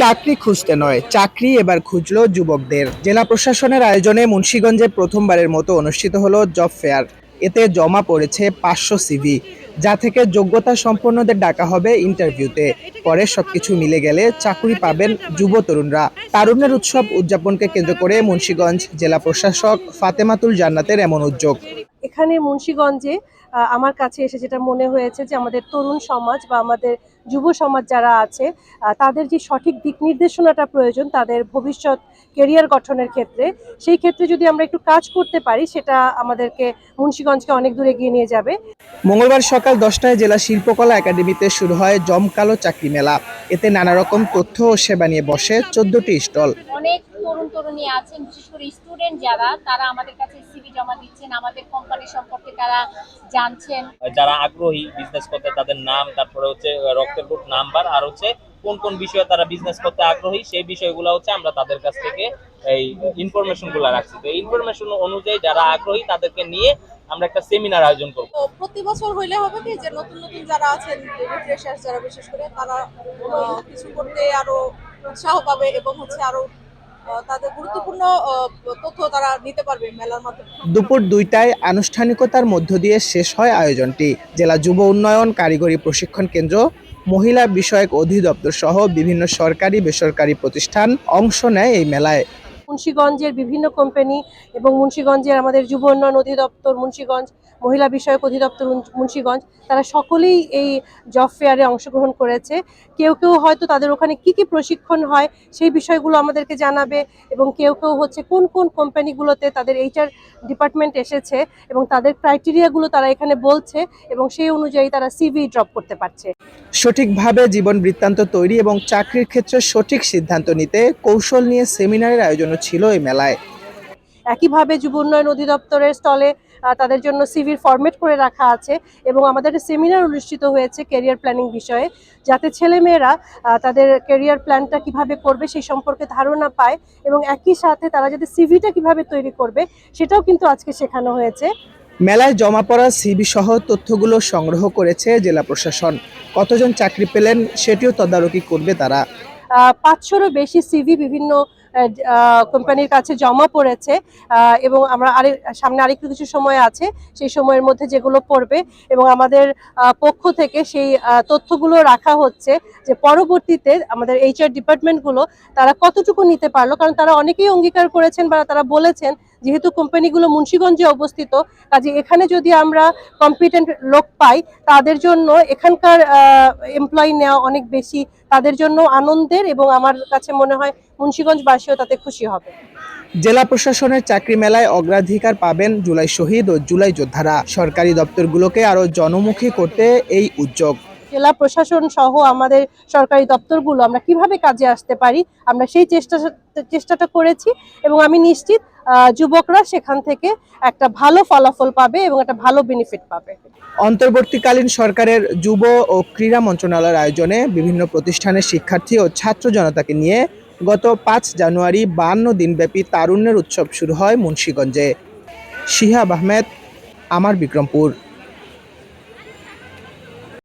চাকরি খুঁজতে নয়, চাকরি এবার খুঁজলো যুবকদের। জেলা প্রশাসনের আয়োজনে মুন্সিগঞ্জে প্রথমবারের মতো অনুষ্ঠিত হলো জব ফেয়ার। এতে জমা পড়েছে পাঁচশো সিভি, যা থেকে যোগ্যতা সম্পন্নদের ডাকা হবে ইন্টারভিউতে। পরে সবকিছু মিলে গেলে চাকরি পাবেন যুব তরুণরা। তারুণ্যের উৎসব উদযাপনকে কেন্দ্র করে মুন্সিগঞ্জ জেলা প্রশাসক ফাতেমাতুল জান্নাতের এমন উদ্যোগ। এখানে মুন্সীগঞ্জে আমার কাছে এসে যেটা মনে হয়েছে যে আমাদের তরুণ সমাজ বা আমাদের যুব সমাজ যারা আছে তাদের যে সঠিক দিক নির্দেশনাটা প্রয়োজন তাদের ভবিষ্যৎ কেরিয়ার গঠনের ক্ষেত্রে সেই ক্ষেত্রে যদি আমরা একটু কাজ করতে পারি সেটা আমাদেরকে মুন্সীগঞ্জকে অনেক দূর এগিয়ে নিয়ে যাবে। মঙ্গলবার সকাল দশটায় জেলা শিল্পকলা একাডেমিতে শুরু হয় জমকালো চাকরি মেলা। এতে নানা রকম তথ্য ও সেবা নিয়ে বসে চোদ্দটি স্টল। অনেক তরুণ তরুণী আছেন বিশেষ করে স্টুডেন্ট যারা তারা আমাদের কাছে জমা দিচ্ছেন আমাদের কোম্পানি সম্পর্কে তারা জানছেন। যারা আগ্রহী বিজনেস করতে তাদের নাম তারপরে হচ্ছে রক্তের গ্রুপ নাম্বার আর হচ্ছে কোন কোন বিষয়ে তারা বিজনেস করতে আগ্রহী সেই বিষয়গুলো হচ্ছে আমরা তাদের কাছ থেকে এই ইনফরমেশনগুলো রাখছি। তো ইনফরমেশন অনুযায়ী যারা আগ্রহী তাদেরকে নিয়ে আমরা একটা সেমিনার আয়োজন করব। প্রতি বছর হইলে হবে কি যে নতুন নতুন যারা আছেন রিফ্রেশার্স যারা বিশেষ করে তারা কিছু করতে আরও উৎসাহ পাবে এবং হচ্ছে আরও দুপুর দুইটায় আনুষ্ঠানিকতার মধ্য দিয়ে শেষ হয় আয়োজনটি। জেলা যুব উন্নয়ন কারিগরি প্রশিক্ষণ কেন্দ্র, মহিলা বিষয়ক অধিদপ্তর সহ বিভিন্ন সরকারি বেসরকারি প্রতিষ্ঠান অংশ নেয় এই মেলায়। মুন্সীগঞ্জের বিভিন্ন কোম্পানি এবং মুন্সীগঞ্জের আমাদের যুব উন্নয়ন অধিদপ্তর মুন্সীগঞ্জ, মহিলা বিষয়ক অধিদপ্তর মুন- মুন্সীগঞ্জ, তারা সকলেই এই জব ফেয়ারে অংশগ্রহণ করেছে। কেউ কেউ হয়তো তাদের ওখানে কি কি প্রশিক্ষণ হয় সেই বিষয়গুলো আমাদেরকে জানাবে এবং কেউ কেউ হচ্ছে কোন কোন কোম্পানিগুলোতে তাদের এইচআর ডিপার্টমেন্ট এসেছে এবং তাদের ক্রাইটেরিয়াগুলো তারা এখানে বলছে এবং সেই অনুযায়ী তারা সিভি ড্রপ করতে পারছে। সঠিকভাবে জীবন বৃত্তান্ত তৈরি এবং চাকরির ক্ষেত্রে সঠিক সিদ্ধান্ত নিতে কৌশল নিয়ে সেমিনারের আয়োজনও ছিল এই মেলায়। একইভাবে যুব উন্নয়ন অধিদপ্তরের স্টলে তাদের জন্য সিভির ফরম্যাট করে রাখা আছে এবং আমাদের একটা সেমিনার অনুষ্ঠিত হয়েছে ক্যারিয়ার প্ল্যানিং বিষয়ে যাতে ছেলেমেয়েরা তাদের ক্যারিয়ার প্ল্যানটা কীভাবে করবে সেই সম্পর্কে ধারণা পায় এবং একই সাথে তারা যাতে সিভিটা কীভাবে তৈরি করবে সেটাও কিন্তু আজকে শেখানো হয়েছে। মেলায় জমা পড়া সিবি সহ তথ্যগুলো সংগ্রহ করেছে জেলা প্রশাসন। কতজন চাকরি পেলেন সেটিও তদারকি করবে তারা। পাঁচশোরও বেশি সিভি বিভিন্ন কোম্পানির কাছে জমা পড়েছে এবং আমরা আরেক সামনে আরেকটু কিছু সময় আছে, সেই সময়ের মধ্যে যেগুলো পড়বে, এবং আমাদের পক্ষ থেকে সেই তথ্যগুলো রাখা হচ্ছে যে পরবর্তীতে আমাদের এইচআর ডিপার্টমেন্টগুলো তারা কতটুকু নিতে পারল, কারণ তারা অনেকেই অঙ্গীকার করেছেন বা তারা বলেছেন যেহেতু কোম্পানিগুলো মুন্সীগঞ্জে অবস্থিত কাজে এখানে যদি আমরা কম্পিটেন্ট লোক পাই তাদের জন্য এখানকার এমপ্লয়ি নেওয়া অনেক বেশি। তাদের জন্য আনন্দের এবং আমার কাছে মনে হয় মুন্সীগঞ্জবাসীও তাতে খুশি হবে। জেলা প্রশাসনের চাকরি মেলায় অগ্রাধিকার পাবেন জুলাই শহীদ ও জুলাই যোদ্ধারা। সরকারি দপ্তরগুলোকে আরও জনমুখী করতে এই উদ্যোগ। জেলা প্রশাসন সহ আমাদের সরকারি দপ্তরগুলো আমরা কীভাবে কাজে আসতে পারি আমরা সেই চেষ্টা চেষ্টাটা করেছি এবং আমি নিশ্চিত যুবকরা সেখান থেকে একটা ভালো ফলাফল পাবে এবং একটা ভালো বেনিফিট পাবে। অন্তর্বর্তীকালীন সরকারের যুব ও ক্রীড়া মন্ত্রণালয়ের আয়োজনে বিভিন্ন প্রতিষ্ঠানের শিক্ষার্থী ও ছাত্র জনতাকে নিয়ে গত পাঁচ জানুয়ারি বান্ন দিনব্যাপী তারুণ্যের উৎসব শুরু হয় মুন্সীগঞ্জে। শিহাব আহমেদ, আমার বিক্রমপুর।